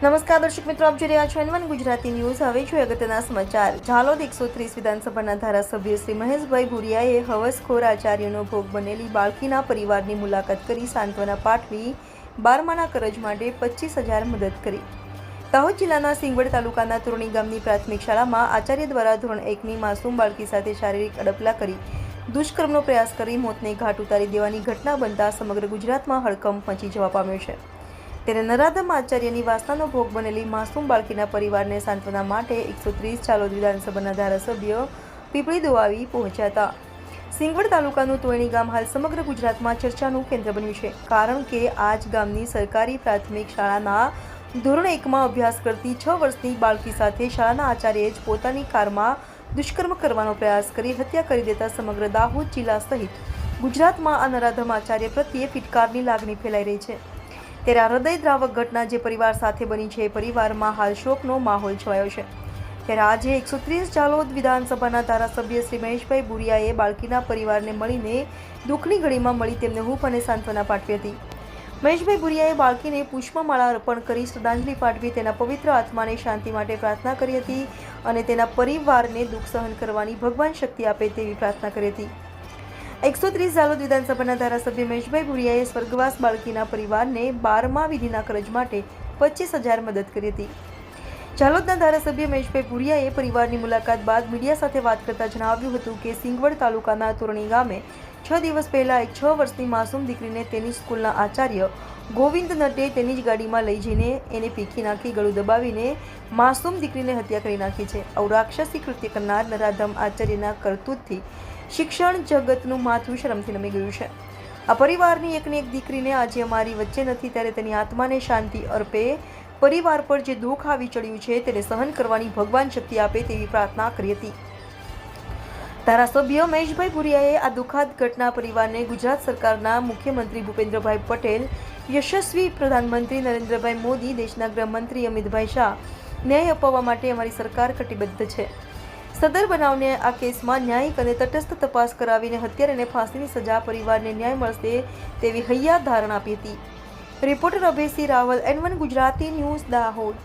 નમસ્કાર, દર્શક મિત્રો, આપ જોઈ રહ્યા છો એનવન ગુજરાતી ન્યૂઝ. હવે જોઈએ અગત્યના સમાચાર. ઝાલોદ એકસો ત્રીસ વિધાનસભાના ધારાસભ્ય શ્રી મહેશભાઈ ભુરિયાએ હવસખોર આચાર્યનો ભોગ બનેલી બાળકીના પરિવારની મુલાકાત કરી સાંત્વના પાઠવી બારમાના કરજ માટે પચીસ હજાર મદદ કરી. દાહોદ જિલ્લાના સિંગવડ તાલુકાના તુરણી ગામની પ્રાથમિક શાળામાં આચાર્ય દ્વારા ધોરણ એકની માસૂમ બાળકી સાથે શારીરિક અડપલા કરી દુષ્કર્મનો પ્રયાસ કરી મોતને ઘાટ ઉતારી દેવાની ઘટના બનતા સમગ્ર ગુજરાતમાં હડકંપ મચી જવા પામ્યો છે. ત્યારે નરાધમ આચાર્યની વાસનાનો ભોગ બનેલી માસૂમ બાળકીના પરિવારને સાંત્વના માટે એકસો ત્રીસ ચાલોદ વિધાનસભાના ધારાસભ્ય પીપળી દોવાવી પહોંચ્યા હતા. સિંગવડ તાલુકાનું તોયણી ગામ હાલ સમગ્ર ગુજરાતમાં ચર્ચાનું કેન્દ્ર બન્યું છે. કારણ કે આ જ ગામની સરકારી પ્રાથમિક શાળાના ધોરણ એકમાં અભ્યાસ કરતી છ વર્ષની બાળકી સાથે શાળાના આચાર્યએ જ પોતાની કારમાં દુષ્કર્મ કરવાનો પ્રયાસ કરી હત્યા કરી દેતા સમગ્ર દાહોદ જિલ્લા સહિત ગુજરાતમાં આ નરાધમ આચાર્ય પ્રત્યે ફિટકારની લાગણી ફેલાઈ રહી છે. ત્યારે આ હૃદયદ્રાવક ઘટના જે પરિવાર સાથે બની છે, એ પરિવારમાં હાલ શોકનો માહોલ છવાયો છે. ત્યારે આજે એકસો ત્રીસ જાલોદ વિધાનસભાના ધારાસભ્ય શ્રી મહેશભાઈ ભુરિયાએ બાળકીના પરિવારને મળીને દુઃખની ઘડીમાં મળી તેમને હૂંફ અને સાંત્વના પાઠવી હતી. મહેશભાઈ ભુરિયાએ બાળકીને પુષ્પમાળા અર્પણ કરી શ્રદ્ધાંજલિ પાઠવી તેના પવિત્ર આત્માને શાંતિ માટે પ્રાર્થના કરી હતી અને તેના પરિવારને દુઃખ સહન કરવાની ભગવાન શક્તિ આપે તેવી પ્રાર્થના કરી હતી. એકસો ત્રીસ ઝાલોદ વિધાનસભાના ધારાસભ્ય મહેશભાઈ ભુરિયાએ સ્વર્ગવાસ બાળકીના પરિવારને બારમા વિધિના કરજ માટે પચીસ હજાર મદદ કરી હતી. ઝાલોદના ધારાસભ્ય મહેશભાઈ ભુરિયાએ પરિવારની મુલાકાત બાદ મીડિયા સાથે વાત કરતા જણાવ્યું હતું કે સિંગવડ તાલુકાના તોરણી ગામે છ દિવસ પહેલાં એક છ વર્ષની માસૂમ દીકરીને તેની સ્કૂલના આચાર્ય ગોવિંદ નટે તેની જ ગાડીમાં લઈ જઈને એને પીખી નાખી ગળું દબાવીને માસૂમ દીકરીને હત્યા કરી નાખી છે. આવું કૃત્ય કરનાર નરાધમ આચાર્યના કરતૂતથી શિક્ષણ જગતનું માથું શરમથી નમી ગયું છે. આ પરિવારની એકની એક દીકરીને આજે અમારી વચ્ચે નથી, ત્યારે તેની આત્માને શાંતિ અર્પે પરિવાર પર જે દુઃખ આવી ચડ્યું છે, તેને સહન કરવાની ભગવાન શક્તિ આપે તેવી પ્રાર્થના કરી હતી. ધારાસભ્ય મહેશભાઈ ભુરિયાએ આ દુઃખાદ ઘટના પરિવારને ગુજરાત સરકારના મુખ્યમંત્રી ભૂપેન્દ્રભાઈ પટેલ, યશસ્વી પ્રધાનમંત્રી નરેન્દ્રભાઈ મોદી, દેશના ગૃહમંત્રી અમિતભાઈ શાહ ન્યાય અપાવવા માટે અમારી સરકાર કટિબદ્ધ છે. સદર બનાવને આ કેસમાં ન્યાયિક અને તટસ્થ તપાસ કરાવીને હત્યારાને ફાંસીની સજા પરિવારને ન્યાય મળશે તેવી હૈયા ધારણા આપી હતી. Reporter Abhaysinh Raval N one Gujarati news Dahod.